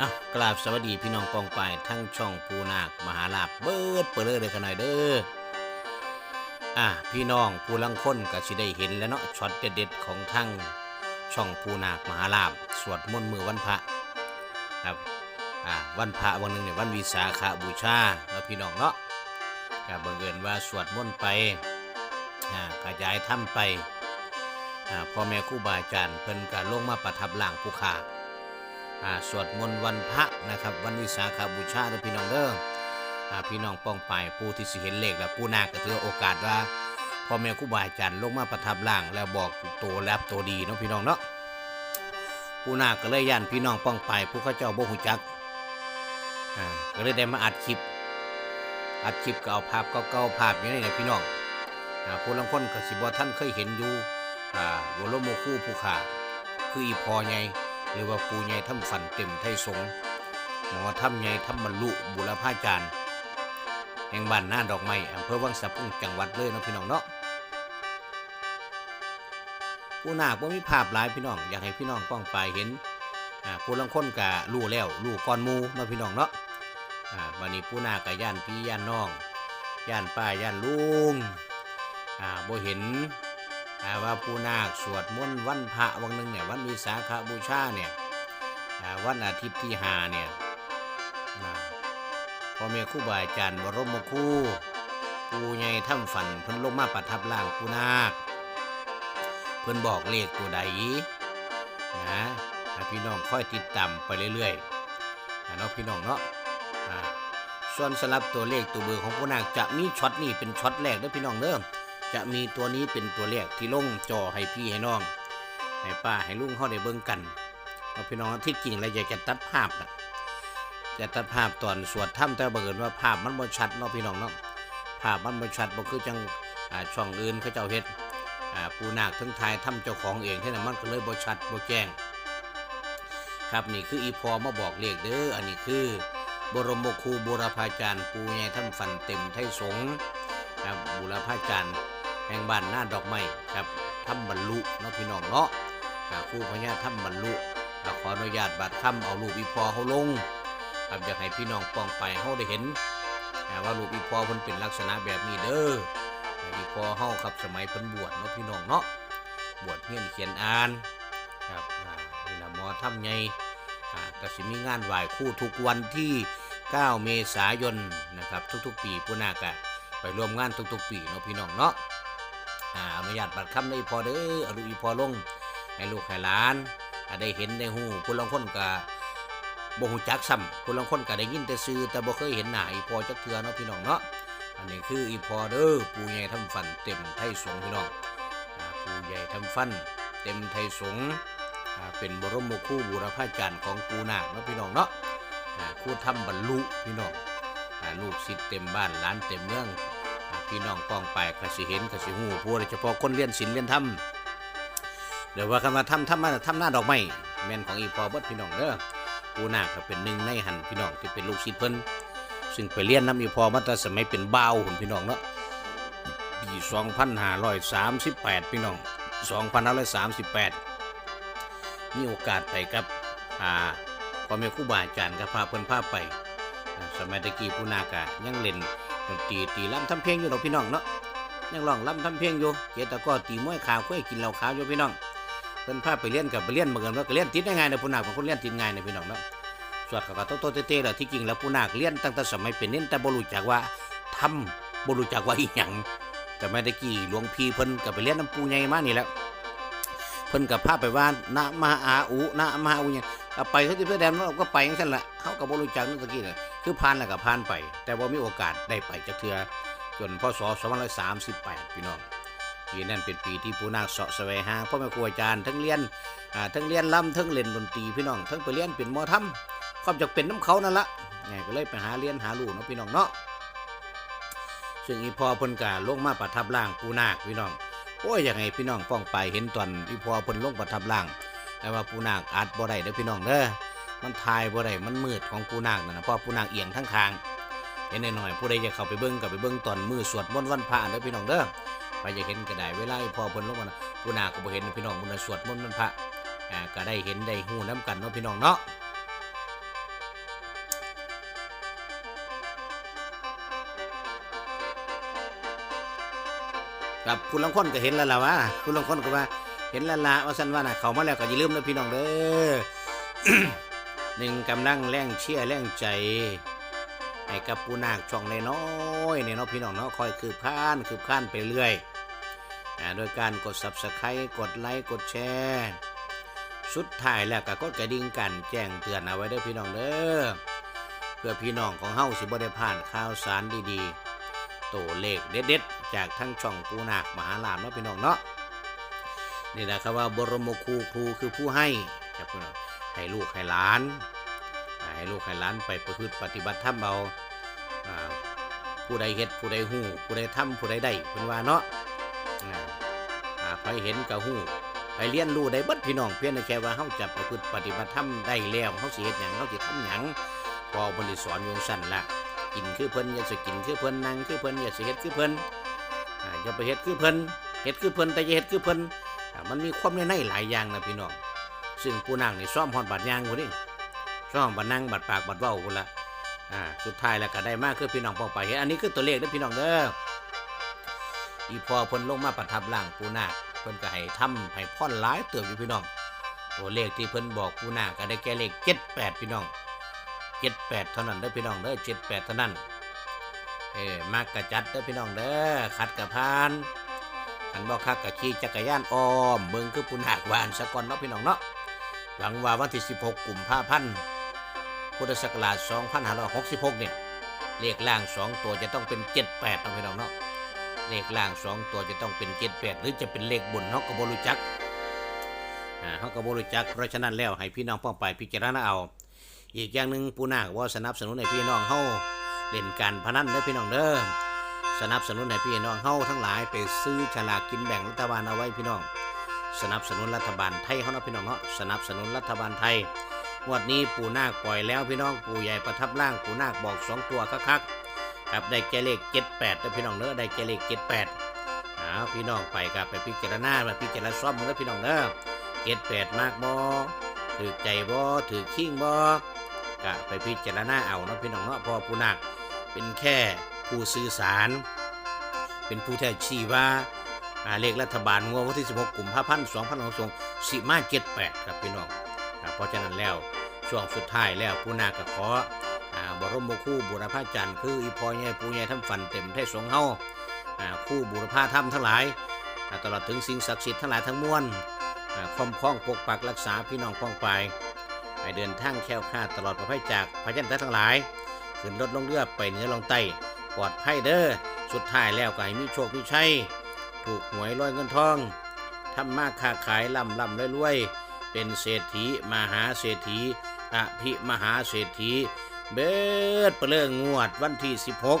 อะกราบสวัสดีพี่น้องกองไปทั้งช่องปูนาคมหาลาบเบิดเปิดเลยเลยกันหน่อยเด้ออะพี่น้องผู้ลังคนก็สิได้เห็นแล้วเนาะช็อตเด็ดๆของทั้งช่องปูนาคมหาลาบสวดมนต์มือวันพระครับอะวันพระวันหนึ่งเนี่ยวันวิสาขบูชาแล้วพี่น้องเนาะก็บังเอิญว่าสวดมนต์ไปอ่าขยายถ้ำไปอ่าพ่อแม่ครูบาอาจารย์เพิ่นก็ลงมาประทับร่างผู้ขาอ่า สวดมนต์วันพระนะครับ วันวิสาขบูชาเด้อพี่น้องเด้ออ่าพี่น้องป้องไปผู้ที่สิเห็นเลขและผู้นาคก็ถือโอกาสว่าพ่อแม่ครูบาอาจารย์ลงมาประทับร่างแล้วบอกตัวแลบตัวดีเนาะพี่น้องเนาะผู้นาคก็เลยย่านพี่น้องป้องไปผู้เขาเจ้าบ่ฮู้จักอ่าก็เลยได้มาอัดคลิป อัดคลิปก็เอาภาพเก่าๆภาพอย่างนี้นะพี่น้องอ่าผู้ลางคนก็สิบ่ท่านเคยเห็นอยู่อ่าบรมโมคู่ผู้ขาคืออีพอไง หรือว่าปูใหญ่ถ้ำฝันเต็มไทยสงหมอถ้ำใหญ่ถ้ำบรรลุบุรพาจารย์แห่งบ้านหน้าดอกไม้อำเภอวังสะพุงจังหวัดเลยนะพี่น้องเนาะผู้นาคบ่มีภาพหลายพี่น้องอยากให้พี่น้องป้องไปเห็นอ่าผู้ลังคนกะรู้แล้วรู้ก่อนมูนาะพี่น้องเนาะอ่าบัดนี้ผู้นาคกะย่านพี่ย่านน้องย่านป้าย่านลุงอ่าบ่เห็น ว่าผู้นาคสวดมนต์วันพระวันหนึ่งเนี่ยวันวิสาขบูชาเนี่ยวันอาทิตย์ที่ห้าเนี่ยพ่อแม่ครูบาอาจารย์บรมครูปูใหญ่ถ้ำฝันเพิ่นลงมาประทับร่างผู้นาค เพิ่นบอกเลขตัวใดนะพี่น้องค่อยติดตามไปเรื่อยๆเนาะพี่น้องเนาะส่วนสลับตัวเลขตัวเบอร์ของผู้นาคจะมีช็อตนี้เป็นช็อตแรกเด้อพี่น้องเด้อ จะมีตัวนี้เป็นตัวแรกที่ลงจอให้พี่ให้น้อง ให้ป้าให้ลุงเขาได้เบิ่งกันว่าพี่น้องที่จริงแล้วอยากจะตัดภาพนะจะตัดภาพตอนสวดถ้ำแต่บังเอิญว่าภาพมันบ่ชัดเนาะพี่น้องเนาะภาพมันบ่ชัดบ่คือจังช่องอื่นเขาเจ้าเฮ็ดปูนาคทั้งทายถ้ำเจ้าของเองที่นั่นมันก็เลยบ่ชัดบ่แจ้ง ครับนี่คืออีพอมาบอกเลขเด้ออันนี้คือบรมครูบูรพาจารย์ปูใหญ่ถ้ำฟันเต็มไทยสงครับบูรพาจารย์ แห่งบ้านหน้าดอกไม้ครับถ้ำบรรลุเนาะพี่น้องเนาะครู่พญาถ้ำบรรลุขออนุญาตบัตรค่ำเอารูปอีพอเขาลงครับอยากให้พี่น้องปองไปเขาได้เห็นว่ารูปอีพอเพิ่นเป็นลักษณะแบบนี้เด้ออีพอเฮาครับสมัยเพิ่นบวชเนาะพี่น้องเนาะบวชเฮียนเขียนอ่านครับนี่ละหมอถ้ำใหญ่อ่าก็สิมีงานไหว้คู่ทุกวันที่ 9 เมษายนนะครับทุกๆ ปีผู้นาคอะไปร่วมงานทุกๆ ปีเนาะพี่น้องเนาะ อ่าอนุญาตบัตรคำได้พอเด้ออาลูกอีพอลงให้ลูกให้หลานได้เห็นได้หูผู้ลางคนก็บ่ฮู้จักซ้ำผู้ลางคนก็ได้ยินแต่ชื่อแต่บ่เคยเห็นหน้าอีพอจักเทื่อเนาะพี่น้องเนาะอันนี้คืออีพอเด้อปู่ใหญ่ทำฟันเต็มไทยสงพี่น้องปู่ใหญ่ทำฟัน เต็มไทยสงเป็นบรมครูบูรพาจารย์ของปู่นาคเนาะพี่น้องเนาะอ่าครูทำบรรลุพี่น้องลูกศิษย์เต็มบ้านหลานเต็มเมือง พี่น้องป้องไปกสิเห็นกสิหูผู้โดยเฉพาะคนเรียนศิลป์เรียนธรรมเดี๋ยวว่าคำว่าทำทำมาทำหน้าดอกไม้แม่นของอีพอเบิดพี่น้องเด้อปูนาคก็เป็นหนึ่งในหันพี่น้องที่เป็นลูกศิษย์เพิ่นซึ่งไปเรียนน้ำอีพอมาแต่สมัยเป็นบ่าวหุ่นพี่น้องเนาะปี2538พี่น้อง2538มีโอกาสไปกับอ่าพ่อแม่ครูบาอาจารย์กับพาเพิ่นพาไป สมัยตะกี้ผู้นากะยังเล่นดนตรีตีล่ำทำเพลงอยู่ดอกพี่น้องเนาะยังร้องล่ำทำเพลงอยู่เจตะก็ตีมวยขาวค่อยกินเหล้าขาวอยู่พี่น้องเพิ่นพาไปเรียนกับไปเรียนเหมือนกันว่าก็เรียนติดได้ง่ายนะผู้นาคบางคนเรียนติดง่ายนะพี่น้องเนาะสวดกับกโตโตเต้ๆแหละที่จริงแล้วผู้นาเรียนตั้งแต่สมัยเป็นเน้นแต่บรู้จักว่าทำบรู้จักว่าอีหยังแต่ไม่ตะกี้หลวงพี่เพิ่นก็ไปเรียนน้ำปูใหญ่มากนี่แหละเพิ่นกับพาไปว่านะมาอาอุนะมาอาอุหยังก็ไปเขาที่เพื่อแดนเราก็ไปอย่างนั้นแหละเขาก็บ่รู้จักนั่นตะกี้เลย คือผ่านแล้วก็ผ่านไป แต่ว่ามีโอกาสได้ไปจากเทือจนพศ2538 พี่น้องปีนั้นเป็นปีที่ปูนาคเสาะแสวงหาพ่อแม่ครูอาจารย์ทั้งเรียนทั้งเรียนล่ำทั้งเล่นดนตรีพี่น้องทั้งไปเรียนเป็นมอทำความจะเป็นน้ำเขานั่นละไงก็เลยไปหาเรียนหาลูกเนาะพี่น้องเนาะซึ่งอีพอพนกาลงมาประทับร่างปูนาคพี่น้องโอ้ยยังไงพี่น้องป้องไปเห็นตอนอีพอพิ่นลงประทับร่าง แต่ว่าปูนาคอัดบ่ได้เด้อพี่น้องเด้อ มันทายบ่ได้มันมืดของปูนางนั่นนะเพราะปูนางเอียงทั้งคางเห็นหน่อยๆผู้ใดจะเข้าไปเบิ้งกับไปเบิ้งตอนมือสวดมนต์วันพระเด้พี่น้องเด้อไปจะเห็นก็ได้เวลาพอเพิ่นลงมาปูนางก็บ่เห็นพี่น้องมันสวดมนต์วันพระอ่าก็ได้เห็นได้ฮู้น้ำกันเนาะพี่น้องเนาะครับคุณลังคนก็เห็นแล้วล่ะว่าคุณลังคนก็ว่า เห็นแล้วล่ะว่าสันว่าน่ะเขามาแล้วก็อย่าลืมนะพี่น้องเด้อ หนึ่งกำลังแรงเชี่ยร์แรงใจให้กับปูนาคช่องในน้อยๆเนี่ยเนาะพี่น้องเนาะคอยคืบค้านคืบค้านไปเรื่อยอ่าโดยการกด subscribe กดไลค์กดแชร์สุดท้ายแล้วก็กดกระดิ่งกันแจ้งเตือนเอาไว้เด้อพี่น้องเด้อเพื่อพี่น้องของเฮาสิบ่ได้ผ่านข่าวสารดีๆตัวเลขเด็ดๆ จากทั้งช่องปูนาคมหาลามเนาะพี่น้องเนาะนี่แหละครับว่าบรมครูครูคือผู้ให้ครับพี่น้อง ให้ลูกให้หลาน ให้ลูกให้หลานไปประพฤติปฏิบัติธรรมเอาผู้ใดเฮ็ดผู้ใดหู้ผู้ใดทำผู้ใดได้เพิ่นว่าเนาะไปเห็นกับหู้ไปเรียนรู้ได้บิดพี่น้องเพียงแต่แค่ว่าเฮาจะประพฤติปฏิบัติธรรมได้แล้วเฮาสิเฮ็ดหยังเฮาสิทำหยังพอเพิ่นได้สอนอยู่สั่นละกินคือเพิ่นอย่าสิกินคือเพิ่นนั่งคือเพิ่นอย่าสิเฮ็ดคือเพิ่นอ่าอย่าไปเฮ็ดคือเพิ่นเฮ็ดคือเพิ่นแต่อย่าเฮ็ดคือเพิ่นอ่ามันมีความในในหลายอย่างนะพี่น้อง ซึ่งผู้นั่งนี่ซ่อมฮอดบัดยางพุ่นนี่ซ่อมบัดนั่งบัดปากบัดเว้าพุ่นละอ่าสุดท้ายแล้วก็ได้มากคือพี่น้องป้องไปเห็นอันนี้คือตัวเลขเด้อพี่น้องเด้ออีพอเพิ่นลงมาประทับร่างปูนาคเพิ่นก็ให้ทำให้พ่อนหลายเติบอยู่พี่น้อง ตัวเลขที่เพิ่นบอกปูนาคก็ได้แก่เลข78พี่น้องเจ็ดแปดเท่านั้นเด้อพี่น้องเด้อเจ็ดแปดเท่านั้นเออมากกะจัดเด้อพี่น้องเด้อขัดกระพานขันบอกคักกะขี่จักรยานอ้อมเบิ่งคือปุนหักหวานสะก่อนเนาะพี่น้องเนาะ หวังว่าวันที่ 16กุมภาพันธ์พุทธศักราช2566 เนี่ย เลขล่าง 2 ตัวจะต้องเป็น 78เนาะพี่น้องเนาะ เลขล่าง 2 ตัวจะต้องเป็น 78 หรือจะเป็นเลขบนเนาะก็บ่รู้จักอ่าเฮาก็บ่รู้จัก เพราะฉะนั้นแล้วให้พี่น้องป้องไปพิจารณาเอา อีกอย่างหนึ่งปูนาคว่าสนับสนุนให้พี่น้องเฮาเล่นการพนันเด้อพี่น้องเด้อ สนับสนุนให้พี่น้องเฮาทั้งหลายไปซื้อฉลากกินแบ่งรัฐบาลเอาไว้พี่น้อง สนับสนุนรัฐบาลไทยเฮาเนาะพี่น้องเนาะสนับสนุนรัฐบาลไทยงวดนี้ปู่นาคปล่อยแล้วพี่น้องปู่ใหญ่ประทับร่างปู่นาคบอกสองตัวคักๆครับได้แก่เลข 78เด้อพี่น้องเด้อได้แก่เลข 78อ้าวพี่น้องไปครับไปพิจารณาไปพิจารณาซ่อมเด้อพี่น้องเด้อ78มากบ่ถือใจบ่ถือขิงบ่ก็ไปพิจารณาเอาเนาะพี่น้องเนาะพอผู้นักเป็นแค่ผู้สื่อสาร เป็นผู้แท้ชี้ว่า เลขรัฐบาลงวดวันที่ 16กุมภาพันธ์2562สิมา78 ครับพี่น้องอ่าเพราะฉะนั้นแล้วช่วงสุดท้ายแล้วผู้นาก็ขออ่าบรมครูบุรพาจารย์คืออีพอใหญ่ปูใหญ่ทำฟันเต็มไทยสงเฮาคู่บุรพาธรรมทั้งหลายตลอดถึงสิ่งศักดิ์สิทธิ์ทั้งหลายทั้งมวลอ่าคุ้มครองปกปักรักษาพี่น้องป้องไปให้เดินทางแค้วคลาดตลอดปลอดภัยจากพยันตราทั้งหลาย ขึ้นรถลงเรือไปเหนือลงใต้ปลอดภัยเด้อสุดท้ายแล้วก็ให้มีโชคมีชัย ถูกหวยร้อยเงินทองทำมาค้าขายล่ำล่ำรวยๆเป็นเศรษฐีมหาเศรษฐีอภิมหาเศรษฐี เบิดเปลืองงวดวันที่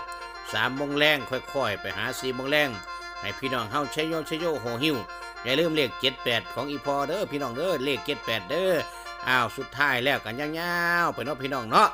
16สามโมงแรงค่อยๆ ไปหาสี่โมงแรงให้พี่น้องเฮาใช้โยใช้โยโหหิวอย่าลืมเลข78ของอีพอเด้อพี่น้องเด้อเลข78เด้ออ้าวสุดท้ายแล้วกันยาวๆไปเนาะพี่น้องเนาะ